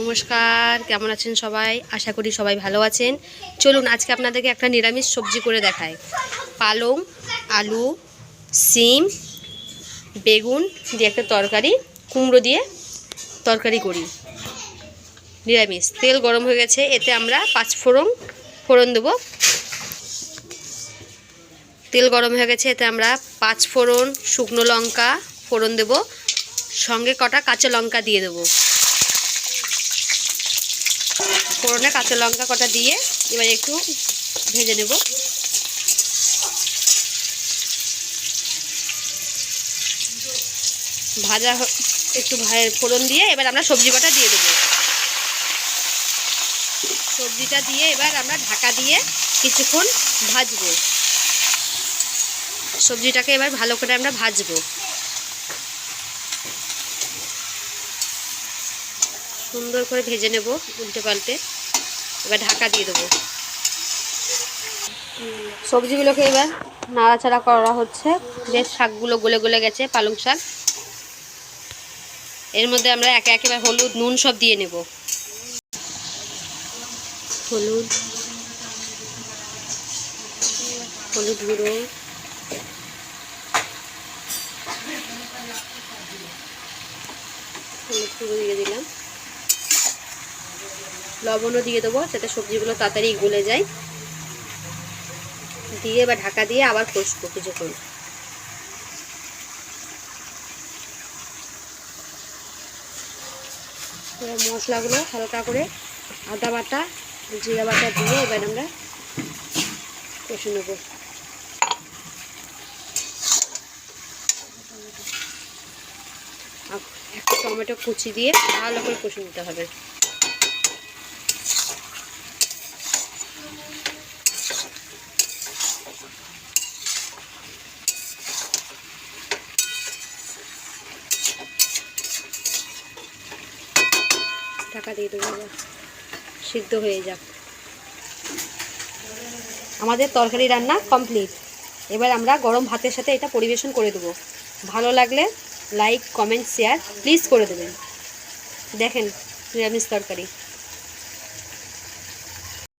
নমস্কার, কেমন আছেন সবাই? আশা করি সবাই ভালো আছেন। চলুন, আজকে আপনাদেরকে একটা নিরামিষ সবজি করে দেখায় পালং, আলু, সিম, বেগুন দিয়ে একটা তরকারি, কুমড়ো দিয়ে তরকারি করি। নিরামিষ। তেল গরম হয়ে গেছে, এতে আমরা পাঁচ ফোড়ন ফোড়ন দেবো। তেল গরম হয়ে গেছে, এতে আমরা পাঁচ ফোড়ন, শুকনো লঙ্কা, ফোড়ন দেব। সঙ্গে কটা কাঁচা লঙ্কা দিয়ে দেবো। ফোড়নে কাঁচা লঙ্কা কটা দিয়ে এবার একটু ভেজে নেব। ভাজা একটু ফোড়ন দিয়ে এবার আমরা সবজি কটা দিয়ে দেবো। সবজিটা দিয়ে এবার আমরা ঢাকা দিয়ে কিছুক্ষণ ভাজবো। সবজিটাকে এবার ভালো করে আমরা ভাজবো। সুন্দর করে ভেজে নেব উল্টে পাল্টে। এবার ঢাকা দিয়ে দেবো। সবজিগুলোকে এবার নাড়াচাড়া করা হচ্ছে। বেশ শাকগুলো গলে গলে গেছে, পালং শাক। এর মধ্যে আমরা একে একেবারে হলুদ, নুন সব দিয়ে নেব। হলুদ। হলুদ গুঁড়ো। হলুদ গুঁড়ো দিয়ে দিলাম। লবণও দিয়ে দেবো, যাতে সবজিগুলো তাড়াতাড়ি গলে যায়। দিয়ে বা ঢাকা দিয়ে আবার কষবো কিছুক্ষণ। মশলাগুলো হালকা করে আদা বাটা, জিরা বাটা দিয়ে এবার আমরা কষে নেব। একটা টমেটো কুচি দিয়ে ভালো করে কষে নিতে হবে। ঢাকা দিয়ে দেবো সিদ্ধ হয়ে যাক। আমাদের তরকারি রান্না কমপ্লিট এবার আমরা গরম ভাতের সাথে এটা পরিবেশন করে দেবো। ভালো লাগলে লাইক কমেন্ট শেয়ার প্লিজ করে দেবেন। দেখেন নিরামিষ তরকারি।